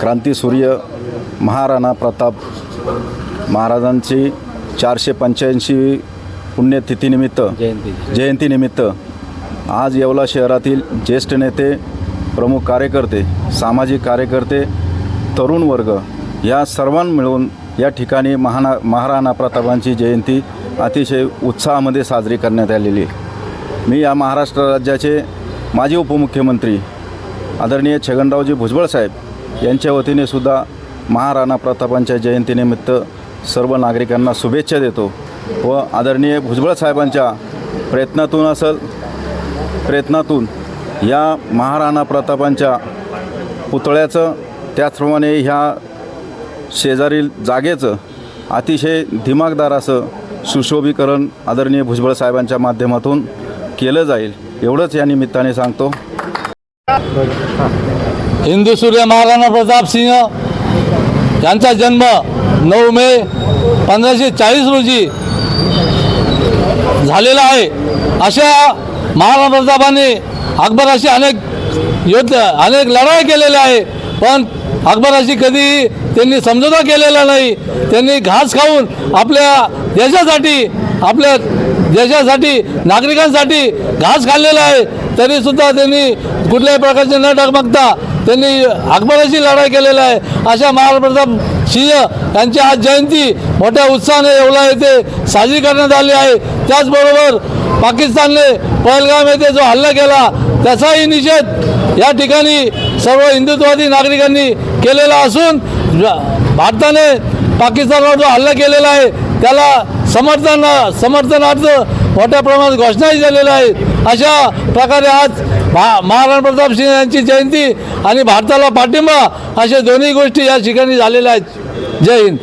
क्रांतीसूर्य महाराणा प्रताप महाराजांची चारशे पंच्याऐंशी पुण्यतिथीनिमित्त जयंती. जयंतीनिमित्त आज येवला शहरातील ज्येष्ठ नेते प्रमुख कार्यकर्ते सामाजिक कार्यकर्ते तरुण वर्ग या सर्वां मिळून या ठिकाणी महाना महाराणा प्रतापांची जयंती अतिशय उत्साहामध्ये साजरी करण्यात आलेली मी या महाराष्ट्र राज्याचे माजी उपमुख्यमंत्री आदरणीय छगनरावजी भुजबळ साहेब यांच्या वतीने सुद्धा महाराणा प्रतापांच्या जयंतीनिमित्त सर्व नागरिकांना शुभेच्छा देतो व आदरणीय भुजबळ साहेबांच्या प्रयत्नातून असेल प्रयत्नातून या महाराणा प्रतापांच्या पुतळ्याचं त्याचप्रमाणे ह्या शेजारील जागेचं अतिशय दिमागदार असं सुशोभीकरण आदरणीय भुजबळ साहेबांच्या माध्यमातून केलं जाईल. एवढंच या निमित्ताने सांगतो. हिंदू सूर्य महाराणा प्रताप सिंह यांचा जन्म नऊ मे पंधराशे चाळीस रोजी झालेला आहे. अशा महाराणा प्रतापाने अकबराशी अनेक युद्ध अनेक लढाई केलेल्या आहे. पण अकबराशी कधी त्यांनी समजोता केलेला नाही. त्यांनी घास खाऊन आपल्या देशासाठी आपल्या देशासाठी नागरिकांसाठी घास खाल्लेला आहे. तरीसुद्धा त्यांनी कुठल्याही प्रकारचे न डगमगता त्यांनी अकबराशी लढाई केलेला आहे. अशा महाराप्रताप सिंह यांची आज जयंती मोठ्या उत्साहाने येवला येथे साजरी करण्यात आली आहे. त्याचबरोबर पाकिस्तानने पहलगाम येथे जो हल्ला केला त्याचाही निषेध या ठिकाणी सर्व हिंदुत्ववादी नागरिकांनी केलेला असून भारताने पाकिस्तानवर जो हल्ला केलेला आहे त्याला समर्थन समर्थनार्थ मोठ्या प्रमाणात घोषणाही झालेल्या आहेत अशा प्रकारे आज महा महाराणा प्रताप सिंह यांची जयंती आणि भारताला पाठिंबा अशा दोन्ही गोष्टी या ठिकाणी झालेल्या आहेत. जय हिंद.